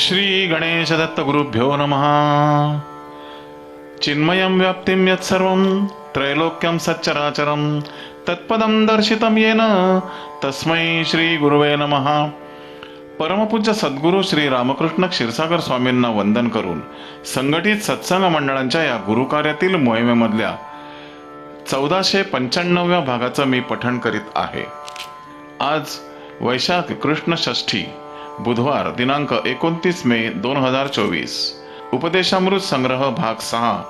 श्री गणेश दत्त गुरुभ्यो नमः. चिन्मयं व्याप्तिं यत्सर्वं त्रैलोक्यं सच्चराचरं तत्पदं दर्शितं येन तस्मै श्री गुरुवे नमः. परमपूज्य सद्गुरू श्री रामकृष्ण क्षीरसागर स्वामींना वंदन करून संघटित सत्संग मंडळांच्या या गुरुकार्यातील मोहिमेमधल्या चौदाशे पंच्याण्णव्या भागाचं मी पठण करीत आहे. आज वैशाख कृष्ण षष्ठी बुधवार दिनांक एकोणतीस मे दोन हजार चोवीस. उपदेशामृत संग्रह भाग सहा.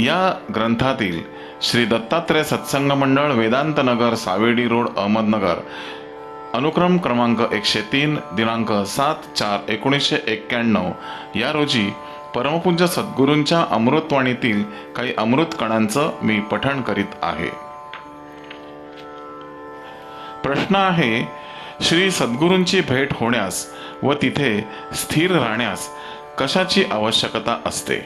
या ग्रंथातील श्री दत्तात्रय सत्संग मंडळ वेदांत नगर सावेडी रोड अहमदनगर. अनुक्रम क्रमांक एकशे तीन दिनांक सात चार एकोणीसशे एक्क्याण्णव. या रोजी परमपूज्य सद्गुरूंच्या अमृतवाणीतील काही अमृत कणांचं मी पठण करीत आहे. प्रश्न आहे श्री सद्गुरूंची भेट होण्यास व तिथे स्थिर राहण्यास कशाची आवश्यकता असते?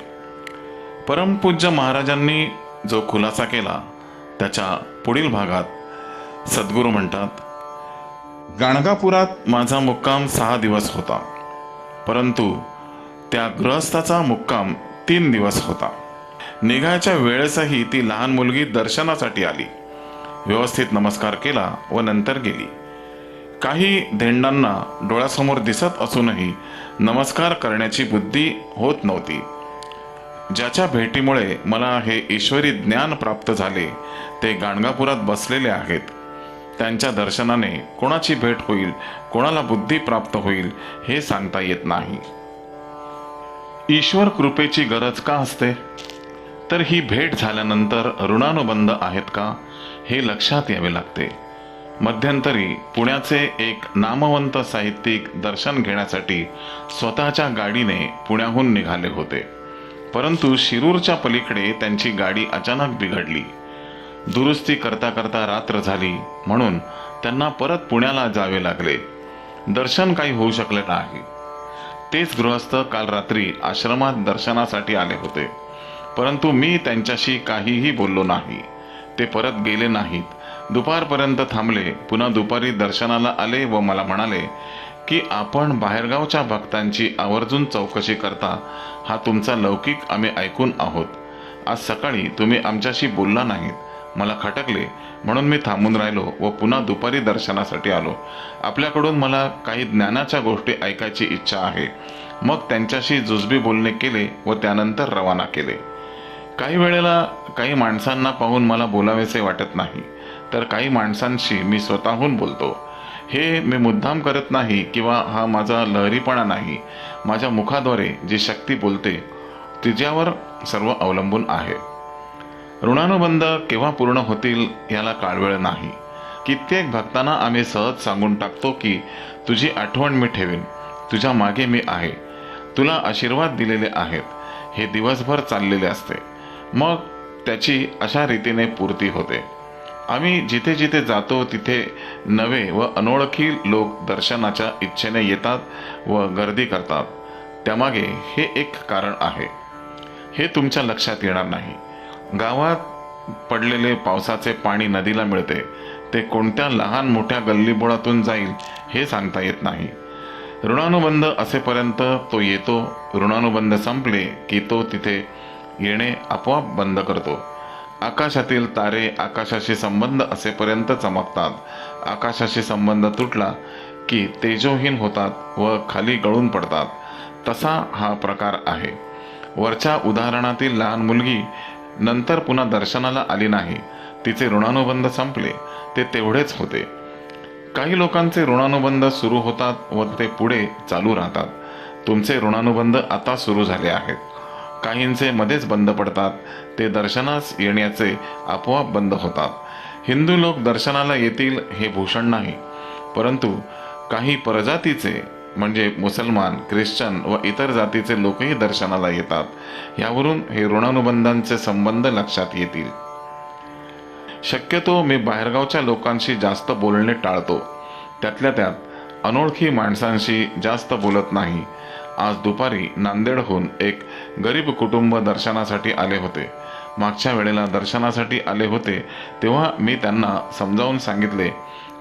परमपूज्य महाराजांनी जो खुलासा केला त्याच्या पुढील भागात सद्गुरू म्हणतात गाणगापुरात माझा मुक्काम सहा दिवस होता परंतु त्या गृहस्थाचा मुक्काम तीन दिवस होता. निघायच्या वेळेसही ती लहान मुलगी दर्शनासाठी आली. व्यवस्थित नमस्कार केला व नंतर गेली. काही धेंडांना डोळ्यासमोर दिसत असूनही नमस्कार करण्याची बुद्धी होत नव्हती. ज्याच्या भेटीमुळे मला हे ईश्वरी ज्ञान प्राप्त झाले ते गाणगापुरात बसलेले आहेत. त्यांच्या दर्शनाने कोणाची भेट होईल कोणाला बुद्धी प्राप्त होईल हे सांगता येत नाही. ईश्वर कृपेची गरज का असते? तर ही भेट झाल्यानंतर ऋणानुबंध आहेत का? हे लक्षात यावे लागते. मध्यंतरी पुण्याचे एक नामवंत साहित्यिक दर्शन घेण्यासाठी स्वतःच्या गाडीने पुण्याहून निघाले होते. परंतु शिरूरच्या पलीकडे त्यांची गाडी अचानक बिघडली. दुरुस्ती करता करता रात्र झाली म्हणून त्यांना परत पुण्याला जावे लागले. दर्शन काही होऊ शकले नाही. तेच गृहस्थ काल रात्री आश्रमात दर्शनासाठी आले होते. परंतु मी त्यांच्याशी काहीही बोललो नाही. ते परत गेले नाहीत. दुपारपर्यंत थांबले. पुन्हा दुपारी दर्शनाला आले व मला म्हणाले की आपण बाहेरगावच्या भक्तांची आवर्जून चौकशी करता. हा तुमचा लौकिक आम्ही ऐकून आहोत. आज सकाळी तुम्ही आमच्याशी बोलला नाहीत. मला खटकले. म्हणून मी थांबून राहिलो व पुन्हा दुपारी दर्शनासाठी आलो. आपल्याकडून मला काही ज्ञानाच्या गोष्टी ऐकायची इच्छा आहे. मग त्यांच्याशी जुजबी बोलणे केले व त्यानंतर रवाना केले. काही वेळेला काही माणसांना पाहून मला बोलावेसे वाटत नाही तर काही माणसांशी मी स्वतःहून बोलतो. हे मी मुद्दाम करत नाही किंवा हा माझा लहरीपणा नाही माझ्या मुखाद्वारे जी शक्ती बोलते तिच्यावर सर्व अवलंबून आहे. ऋणानुबंध केव्हा पूर्ण होतील याला काळवेळ नाही. कित्येक भक्तांना आम्ही सहज सांगून टाकतो की तुझी आठवण मी ठेवीन तुझ्या मागे मी आहे तुला आशीर्वाद दिलेले आहेत हे दिवसभर चाललेले असते. मग त्याची अशा रीतीने पूर्ती होते. आम्ही जिथे जिथे जातो तिथे नवे व अनोळखी लोक दर्शनाच्या इच्छेने येतात व गर्दी करतात. त्यामागे हे एक कारण आहे. हे तुमच्या लक्षात येणार नाही. गावात पडलेले पावसाचे पाणी नदीला मिळते. ते कोणत्या लहान मोठ्या गल्लीबोळातून जाईल हे सांगता येत नाही. ऋणानुबंध असेपर्यंत तो येतो. ऋणानुबंध संपले की तो तिथे येणे आपोआप बंद करतो. आकाशातील तारे आकाशाशी संबंध असेपर्यंत चमकतात. आकाशाशी संबंध तुटला की तेजोहीन होतात व खाली गळून पडतात. तसा हा प्रकार आहे. वरच्या उदाहरणातील लहान मुलगी नंतर पुन्हा दर्शनाला आली नाही. तिचे ऋणानुबंध संपले. ते तेवढेच होते. काही लोकांचे ऋणानुबंध सुरू होतात व ते पुढे चालू राहतात. तुमचे ऋणानुबंध आता सुरू झाले आहेत. काहींचे मध्येच बंद पडतात. ते दर्शनास येण्याचे आपोआप बंद होतात. हिंदू लोक दर्शनाला येतील हे भूषण नाही. परंतु काही परजातीचे म्हणजे मुसलमान ख्रिश्चन व इतर जातीचे लोकही दर्शनाला येतात. यावरून हे ऋणानुबंधांचे संबंध लक्षात येतील. शक्यतो मी बाहेरगावच्या लोकांशी जास्त बोलणे टाळतो. त्यातल्या त्यात अनोळखी माणसांशी जास्त बोलत नाही. आज दुपारी नांदेडहून एक गरीब कुटुंब दर्शनासाठी आले होते. मागच्या वेळेला दर्शनासाठी आले होते तेव्हा मी त्यांना समजावून सांगितले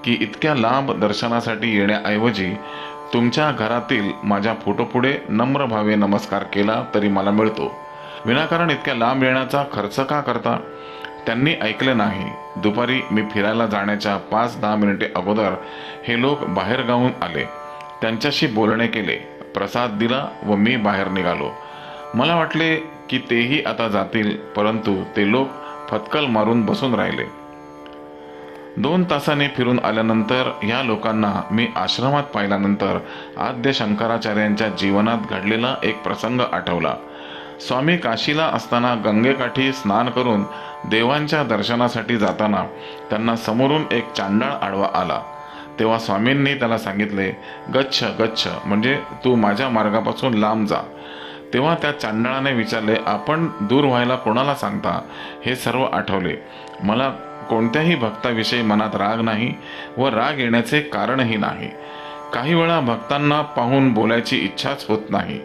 की इतक्या लांब दर्शनासाठी येण्याऐवजी तुमच्या घरातील माझ्या फोटोपुढे नम्र भावे नमस्कार केला तरी मला मिळतो. विनाकारण इतक्या लांब येण्याचा खर्च का करता? त्यांनी ऐकले नाही. दुपारी मी फिरायला जाण्याच्या पाच दहा मिनिटे अगोदर हे लोक बाहेर गावून आले. त्यांच्याशी बोलणे केले. प्रसाद दिला व मी बाहेर निघालो. मला वाटले की तेही आता जातील परंतु ते लोक फतकल मारून बसून राहिले. दोन तासाने फिरून आल्यानंतर या लोकांना मी आश्रमात पाहिल्यानंतर आद्य शंकराचार्यांच्या जीवनात घडलेला एक प्रसंग आठवला. स्वामी काशीला असताना गंगेकाठी स्नान करून देवांच्या दर्शनासाठी जाताना त्यांना समोरून एक चांडाळ आडवा आला. तेव्हा स्वामींनी त्याला सांगितले गच्छ गच्छ म्हणजे तू माझ्या मार्गापासून लांब जा. तेव्हा त्या चांडळाने विचारले आपण दूर व्हायला कोणाला सांगता? हे सर्व आठवले. मला कोणत्याही भक्ताविषयी मनात राग नाही व राग येण्याचे कारणही नाही. काही वेळा भक्तांना पाहून बोलायची इच्छाच होत नाही.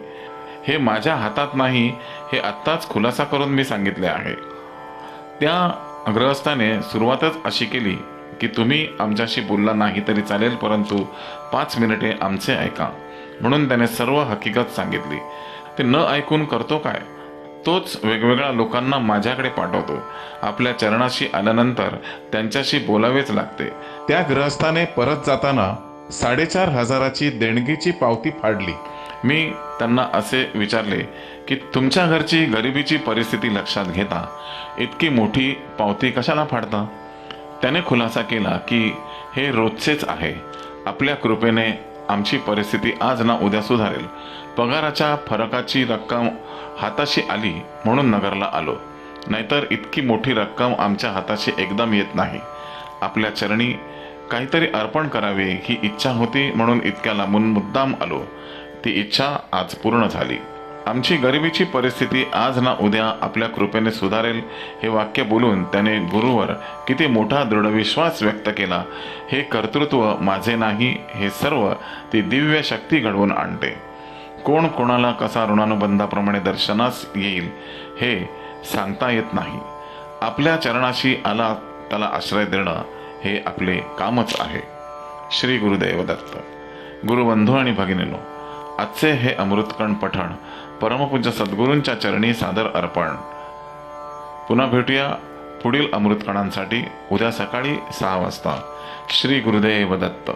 हे माझ्या हातात नाही हे आत्ताच खुलासा करून मी सांगितले आहे. त्या गृहस्थाने सुरुवातच अशी केली. की तुम्ही आमच्याशी बोलला नाही तरी चालेल परंतु पाच मिनिटे आमचे ऐका. म्हणून त्याने सर्व हकीकत सांगितली. ते न ऐकून करतो काय? तोच वेगवेगळ्या लोकांना माझ्याकडे पाठवतो. आपल्या चरणाशी आल्यानंतर त्यांच्याशी बोलावेच लागते. त्या गृहस्थाने परत जाताना साडेचार हजाराची देणगीची पावती फाडली. मी त्यांना असे विचारले की तुमच्या घरची गरिबीची परिस्थिती लक्षात घेता? इतकी मोठी पावती कशाला फाडता? त्याने खुलासा केला की हे रोजचेच आहे. आपल्या कृपेने आमची परिस्थिती आज ना उद्या सुधारेल. पगाराच्या फरकाची रक्कम हाताशी आली म्हणून नगरला आलो. नाहीतर इतकी मोठी रक्कम आमच्या हाताशी एकदम येत नाही. आपल्या चरणी काहीतरी अर्पण करावे ही इच्छा होती म्हणून इतक्या लांबून मुद्दाम आलो. ती इच्छा आज पूर्ण झाली. आमची गरिबीची परिस्थिती आज ना उद्या आपल्या कृपेने सुधारेल हे वाक्य बोलून त्याने गुरुवर किती मोठा दृढविश्वास व्यक्त केला. हे कर्तृत्व माझे नाही हे सर्व ती दिव्य शक्ती घडवून आणते. कोण कोणाला कसा ऋणानुबंधाप्रमाणे दर्शनास येईल हे सांगता येत नाही. आपल्या चरणाशी आला त्याला आश्रय देणं हे आपले कामच आहे. श्री गुरुदेव दत्त गुरुबंधू आणि भगिनीनो आजचे हे अमृतकण पठण परमपूज्य सद्गुरूंच्या चरणी सादर अर्पण. पुन्हा भेटूया पुढील अमृतकणांसाठी उद्या सकाळी सहा वाजता. श्री गुरुदेव दत्त.